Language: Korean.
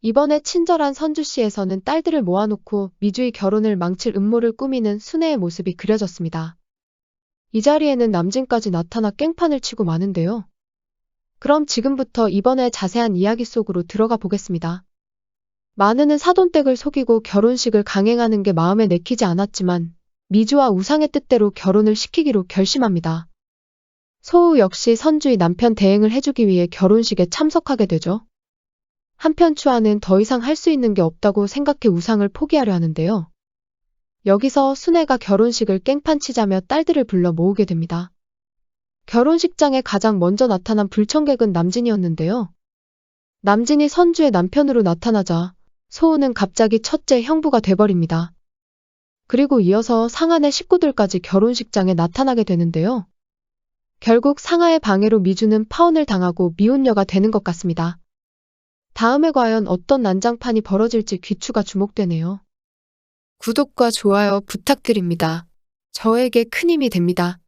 이번에 친절한 선주시에서는 딸들을 모아놓고 미주의 결혼을 망칠 음모를 꾸미는 순애의 모습이 그려졌습니다. 이 자리에는 남진까지 나타나 깽판을 치고 마는데요. 그럼 지금부터 이번에 자세한 이야기 속으로 들어가 보겠습니다. 마느는 사돈댁을 속이고 결혼식을 강행하는 게 마음에 내키지 않았지만 미주와 우상의 뜻대로 결혼을 시키기로 결심합니다. 소우 역시 선주의 남편 대행을 해주기 위해 결혼식에 참석하게 되죠. 한편 추아는 더 이상 할 수 있는 게 없다고 생각해 우상을 포기하려 하는데요. 여기서 순애가 결혼식을 깽판 치자며 딸들을 불러 모으게 됩니다. 결혼식장에 가장 먼저 나타난 불청객은 남진이었는데요. 남진이 선주의 남편으로 나타나자 소우는 갑자기 첫째 형부가 돼버립니다. 그리고 이어서 상한의 식구들까지 결혼식장에 나타나게 되는데요. 결국 상하의 방해로 미주는 파혼을 당하고 미혼녀가 되는 것 같습니다. 다음에 과연 어떤 난장판이 벌어질지 귀추가 주목되네요. 구독과 좋아요 부탁드립니다. 저에게 큰 힘이 됩니다.